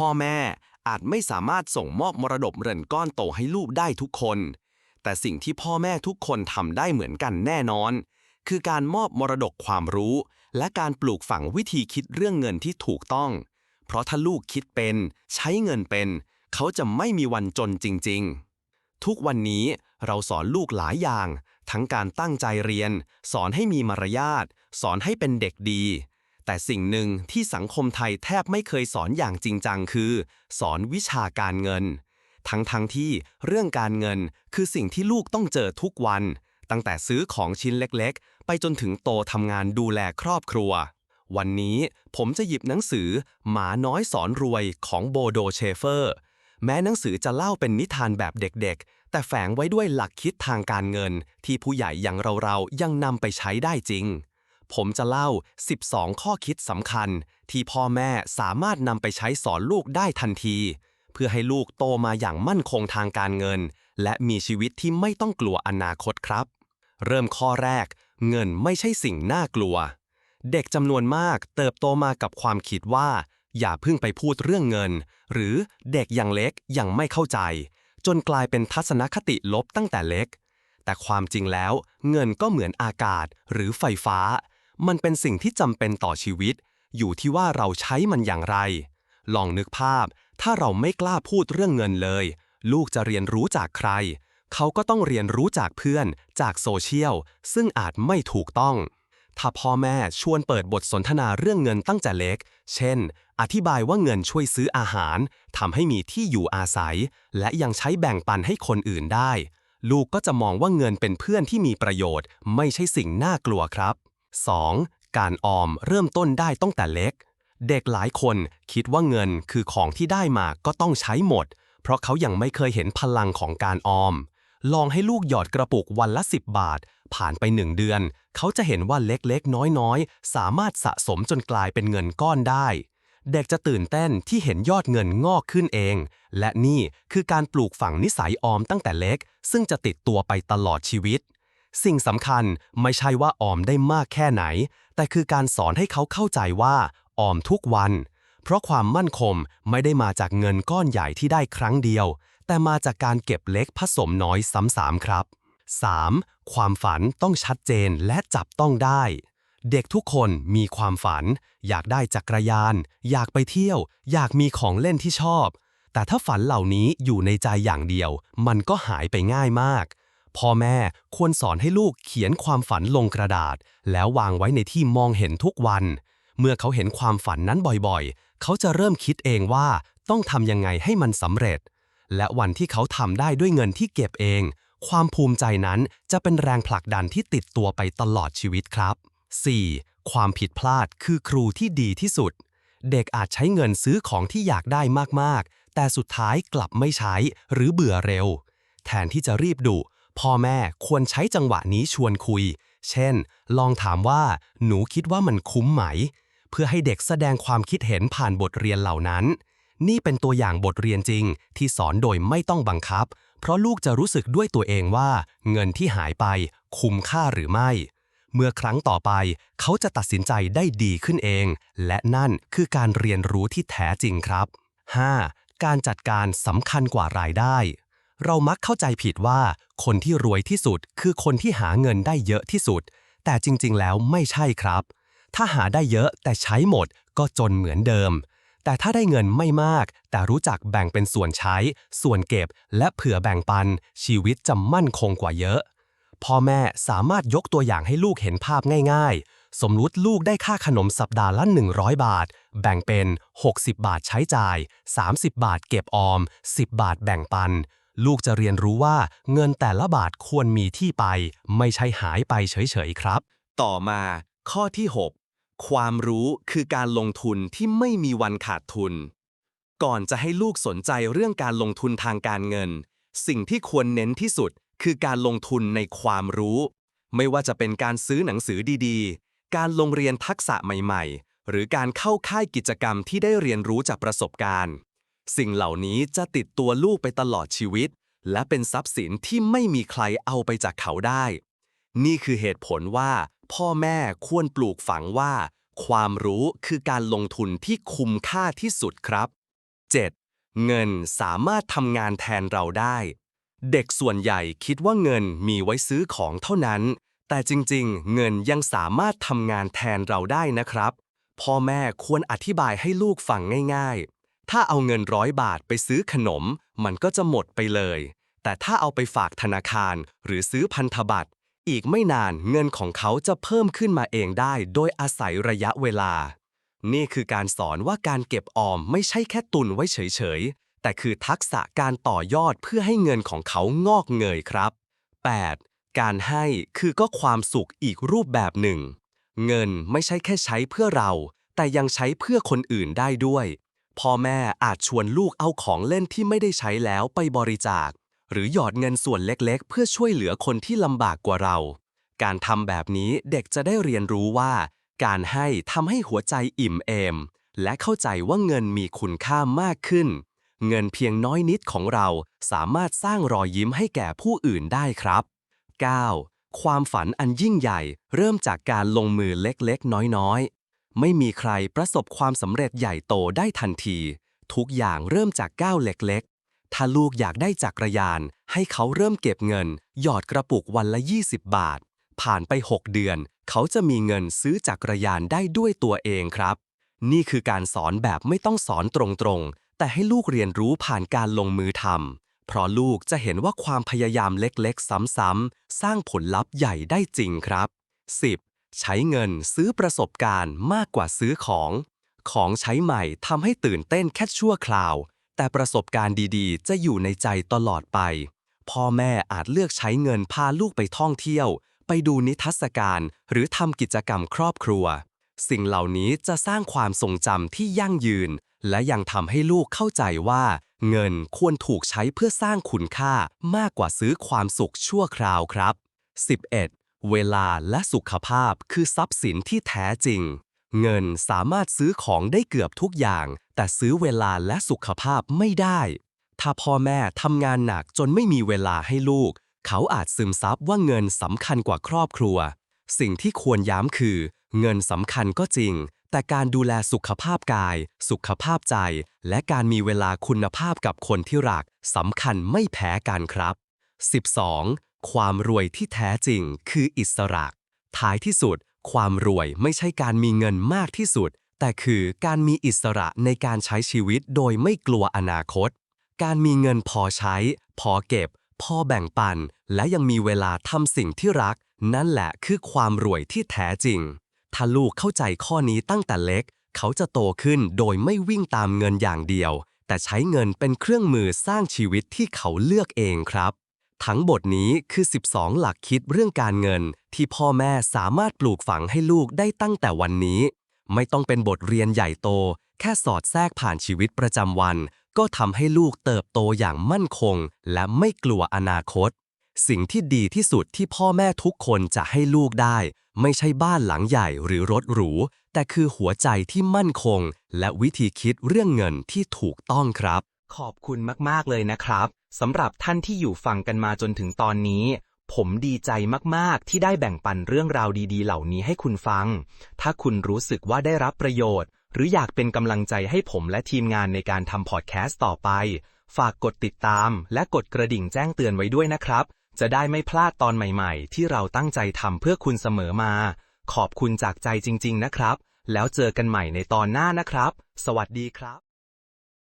พ่อแม่อาจไม่สามารถส่งมอบมรดกเรือนก้อนโตให้ลูกได้ทุกคน แต่สิ่งที่พ่อแม่ทุกคนทำได้เหมือนกันแน่นอน คือการมอบมรดกความรู้ และการปลูกฝังวิธีคิดเรื่องเงินที่ถูกต้อง เพราะถ้าลูกคิดเป็น ใช้เงินเป็น เขาจะไม่มีวันจนจริง ๆ ทุกวันนี้เราสอนลูกหลายอย่าง ทั้งการตั้งใจเรียน สอนให้มีมารยาท สอนให้เป็นเด็กดี แต่สิ่งหนึ่งที่สังคมไทยแทบไม่เคยสอนอย่างจริงจังคือ สอนวิชาการเงิน ทั้งทั้งที่เรื่องการเงินคือสิ่งที่ลูกต้องเจอทุกวัน ตั้งแต่ซื้อของชิ้นเล็กๆ ไปจนถึงโตทำงานดูแลครอบครัว วันนี้ผมจะหยิบหนังสือ หมาน้อยสอนรวยของโบโดเชเฟอร์ แม้หนังสือจะเล่าเป็นนิทานแบบเด็กๆ แต่แฝงไว้ด้วยหลักคิดทางการเงิน ที่ผู้ใหญ่อย่างเราๆยังนำไปใช้ได้จริง ผมจะเล่า 12 ข้อคิดสำคัญ ที่พ่อแม่สามารถนำไปใช้สอนลูกได้ทันที เพื่อให้ลูกโตมาอย่างมั่นคงทางการเงิน และมีชีวิตที่ไม่ต้องกลัวอนาคตครับ เริ่มข้อแรก เงินไม่ใช่สิ่งน่ากลัว เด็กจำนวนมากเติบโตมากับความคิดว่า อย่าเพิ่งไปพูดเรื่องเงิน หรือเด็กยังเล็กยังไม่เข้าใจ จนกลายเป็นทัศนคติลบตั้งแต่เล็กแต่ความจริงแล้ว เงินก็เหมือนอากาศหรือไฟฟ้า มันเป็นสิ่งที่จำเป็นต่อชีวิต อยู่ที่ว่าเราใช้มันอย่างไร ลองนึกภาพ ถ้าเราไม่กล้าพูดเรื่องเงินเลย ลูกจะเรียนรู้จากใคร เขาก็ต้องเรียนรู้จากเพื่อน จากโซเชียล ซึ่งอาจไม่ถูกต้อง ถ้าพ่อแม่ชวนเปิดบทสนทนาเรื่องเงินตั้งแต่เล็ก เช่น อธิบายว่าเงินช่วยซื้ออาหารทำให้มีที่อยู่อาศัย และยังใช้แบ่งปันให้คนอื่นได้ ลูกก็จะมองว่าเงินเป็นเพื่อนที่มีประโยชน์ ไม่ใช่สิ่งน่ากลัวครับ 2. การออมเริ่มต้นได้ตั้งแต่เล็ก เด็กหลายคนคิดว่าเงินคือของที่ได้มาก็ต้องใช้หมด เพราะเขายังไม่เคยเห็นพลังของการออม ลองให้ลูกหยอดกระปุกวันละ 10 บาท ผ่านไปหนึ่งเดือน เขาจะเห็นว่าเล็กๆ น้อยๆ สามารถสะสมจนกลายเป็นเงินก้อนได้ เด็กจะตื่นเต้นที่เห็นยอดเงินงอกขึ้นเอง และนี่คือการปลูกฝังนิสัยออมตั้งแต่เล็ก ซึ่งจะติดตัวไปตลอดชีวิต สิ่งสำคัญไม่ใช่ว่าออมได้มากแค่ไหน แต่คือการสอนให้เขาเข้าใจว่า ออมทุกวัน เพราะความมั่นคงไม่ได้มาจากเงินก้อนใหญ่ที่ได้ครั้งเดียว แต่มาจากการเก็บเล็กผสมน้อยซ้ำๆครับ 3. ความฝันต้องชัดเจนและจับต้องได้ เด็กทุกคนมีความฝัน อยากได้จักรยาน อยากไปเที่ยว อยากมีของเล่นที่ชอบ แต่ถ้าฝันเหล่านี้อยู่ในใจอย่างเดียว มันก็หายไปง่ายมาก พ่อแม่ควรสอนให้ลูกเขียนความฝันลงกระดาษ แล้ววางไว้ในที่มองเห็นทุกวัน เมื่อเขาเห็นความฝันนั้นบ่อยๆ เขาจะเริ่มคิดเองว่าต้องทำยังไงให้มันสำเร็จ และวันที่เขาทำได้ด้วยเงินที่เก็บเอง ความภูมิใจนั้นจะเป็นแรงผลักดันที่ติดตัวไปตลอดชีวิตครับ 4. ความผิดพลาดคือครูที่ดีที่สุด เด็กอาจใช้เงินซื้อของที่อยากได้มากๆ แต่สุดท้ายกลับไม่ใช้หรือเบื่อเร็ว แทนที่จะรีบดุ พ่อแม่ควรใช้จังหวะนี้ชวนคุย เช่น ลองถามว่า หนูคิดว่ามันคุ้มไหม เพื่อให้เด็กแสดงความคิดเห็นผ่านบทเรียนเหล่านั้น นี่เป็นตัวอย่างบทเรียนจริง ที่สอนโดยไม่ต้องบังคับ เพราะลูกจะรู้สึกด้วยตัวเองว่า เงินที่หายไป คุ้มค่าหรือไม่ เมื่อครั้งต่อไป เขาจะตัดสินใจได้ดีขึ้นเอง และนั่นคือการเรียนรู้ที่แท้จริงครับ 5. การจัดการสำคัญกว่ารายได้ เรามักเข้าใจผิดว่า คนที่รวยที่สุดคือคนที่หาเงินได้เยอะที่สุด แต่จริง ๆ แล้วไม่ใช่ครับ ถ้าหาได้เยอะแต่ใช้หมดก็จนเหมือนเดิม แต่ถ้าได้เงินไม่มาก แต่รู้จักแบ่งเป็นส่วนใช้ ส่วนเก็บ และเผื่อแบ่งปัน ชีวิตจะมั่นคงกว่าเยอะ พ่อแม่สามารถยกตัวอย่างให้ลูกเห็นภาพง่ายๆ สมมุติลูกได้ค่าขนมสัปดาห์ละ 100 บาท แบ่งเป็น 60 บาทใช้จ่าย 30 บาทเก็บออม 10 บาทแบ่งปัน ลูกจะเรียนรู้ว่าเงินแต่ละบาทควรมีที่ไป ไม่ใช่หายไปเฉยๆครับ ต่อมาข้อที่ 6 ความรู้คือการลงทุนที่ไม่มีวันขาดทุน ก่อนจะให้ลูกสนใจเรื่องการลงทุนทางการเงิน สิ่งที่ควรเน้นที่สุดคือการลงทุนในความรู้ ไม่ว่าจะเป็นการซื้อหนังสือดีๆ การลงเรียนทักษะใหม่ๆ หรือการเข้าค่ายกิจกรรมที่ได้เรียนรู้จากประสบการณ์ สิ่งเหล่านี้จะติดตัวลูกไปตลอดชีวิต และเป็นทรัพย์สินที่ไม่มีใครเอาไปจากเขาได้ นี่คือเหตุผลว่า พ่อแม่ควรปลูกฝังว่า ความรู้คือการลงทุนที่คุ้มค่าที่สุดครับ 7. เงินสามารถทำงานแทนเราได้ เด็กส่วนใหญ่คิดว่าเงินมีไว้ซื้อของเท่านั้น แต่จริงๆ เงินยังสามารถทำงานแทนเราได้นะครับ พ่อแม่ควรอธิบายให้ลูกฟังง่ายๆ ถ้าเอาเงินร้อยบาทไปซื้อขนม มันก็จะหมดไปเลย แต่ถ้าเอาไปฝากธนาคารหรือซื้อพันธบัตร อีกไม่นานเงินของเขาจะเพิ่มขึ้นมาเองได้ โดยอาศัยระยะเวลา นี่คือการสอนว่าการเก็บออมไม่ใช่แค่ตุนไว้เฉยๆ แต่คือทักษะการต่อยอดเพื่อให้เงินของเขางอกเงยครับ 8. การให้คือก็ความสุขอีกรูปแบบหนึ่ง เงินไม่ใช่แค่ใช้เพื่อเรา แต่ยังใช้เพื่อคนอื่นได้ด้วย พ่อแม่อาจชวนลูกเอาของเล่นที่ไม่ได้ใช้แล้วไปบริจาค หรือหยอดเงินส่วนเล็กๆ เพื่อช่วยเหลือคนที่ลำบากกว่าเรา การทำแบบนี้เด็กจะได้เรียนรู้ว่า การให้ทำให้หัวใจอิ่มเอม และเข้าใจว่าเงินมีคุณค่ามากขึ้น เงินเพียงน้อยนิดของเราสามารถสร้างรอยยิ้มให้แก่ผู้อื่นได้ครับ 9. ความฝันอันยิ่งใหญ่ เริ่มจากการลงมือเล็กๆ น้อยๆ ไม่มีใครประสบความสำเร็จใหญ่โตได้ทันที ทุกอย่างเริ่มจากก้าวเล็กๆ ถ้าลูกอยากได้จักรยาน ให้เขาเริ่มเก็บเงิน หยอดกระปุกวันละ 20 บาท ผ่านไป 6 เดือน เขาจะมีเงินซื้อจักรยานได้ด้วยตัวเองครับ นี่คือการสอนแบบไม่ต้องสอนตรงๆ แต่ให้ลูกเรียนรู้ผ่านการลงมือทำเพราะลูกจะเห็นว่าความพยายามเล็กๆ ซ้ำๆสร้างผลลัพธ์ใหญ่ได้จริงครับ 10. ใช้เงินซื้อประสบการณ์มากกว่าซื้อของ ของใช้ใหม่ทำให้ตื่นเต้นแค่ชั่วคราว แต่ประสบการณ์ดีๆ จะอยู่ในใจตลอดไป พ่อแม่อาจเลือกใช้เงินพาลูกไปท่องเที่ยว ไปดูนิทรรศการ หรือทำกิจกรรมครอบครัว สิ่งเหล่านี้จะสร้างความทรงจำที่ยั่งยืน และยังทำให้ลูกเข้าใจว่า เงินควรถูกใช้เพื่อสร้างคุณค่ามากกว่าซื้อความสุขชั่วคราวครับ 11. เวลาและสุขภาพคือทรัพย์สินที่แท้จริง เงินสามารถซื้อของได้เกือบทุกอย่าง แต่ซื้อเวลาและสุขภาพไม่ได้ ถ้าพ่อแม่ทำงานหนักจนไม่มีเวลาให้ลูก เขาอาจซึมซับว่าเงินสำคัญกว่าครอบครัว สิ่งที่ควรย้ำคือ เงินสำคัญก็จริง แต่การดูแลสุขภาพกาย สุขภาพใจ และการมีเวลาคุณภาพกับคนที่รักสำคัญไม่แพ้กันครับ 12. ความรวยที่แท้จริงคืออิสระ ท้ายที่สุด ความรวยไม่ใช่การมีเงินมากที่สุด แต่คือการมีอิสระในการใช้ชีวิตโดยไม่กลัวอนาคต การมีเงินพอใช้ พอเก็บ พอแบ่งปัน และยังมีเวลาทำสิ่งที่รัก นั่นแหละคือความรวยที่แท้จริง ถ้าลูกเข้าใจข้อนี้ตั้งแต่เล็ก เขาจะโตขึ้นโดยไม่วิ่งตามเงินอย่างเดียว แต่ใช้เงินเป็นเครื่องมือสร้างชีวิตที่เขาเลือกเองครับ ทั้งบทนี้คือ 12 หลักคิดเรื่องการเงิน ที่พ่อแม่สามารถปลูกฝังให้ลูกได้ตั้งแต่วันนี้ ไม่ต้องเป็นบทเรียนใหญ่โต แค่สอดแทรกผ่านชีวิตประจำวัน ก็ทำให้ลูกเติบโตอย่างมั่นคง และไม่กลัวอนาคต สิ่งที่ดีที่สุดที่พ่อแม่ทุกคนจะให้ลูกได้ ไม่ใช่บ้านหลังใหญ่หรือรถหรู แต่คือหัวใจที่มั่นคง และวิธีคิดเรื่องเงินที่ถูกต้องครับ ขอบคุณมากๆเลยนะครับสำหรับท่านที่อยู่ฟังกันมาจนถึงตอนนี้ ผมดีใจมากๆ ที่ได้แบ่งปันเรื่องราวดี ๆ เหล่านี้ให้คุณฟัง ถ้าคุณรู้สึกว่าได้รับประโยชน์ หรืออยากเป็นกำลังใจให้ผมและทีมงานในการทำพอดแคสต์ต่อไป ฝากกดติดตาม และกดกระดิ่งแจ้งเตือนไว้ด้วยนะครับ จะได้ไม่พลาดตอนใหม่ๆ ที่เราตั้งใจทำเพื่อคุณเสมอมา ขอบคุณจากใจจริง ๆ นะครับ แล้วเจอกันใหม่ในตอนหน้านะครับ สวัสดีครับ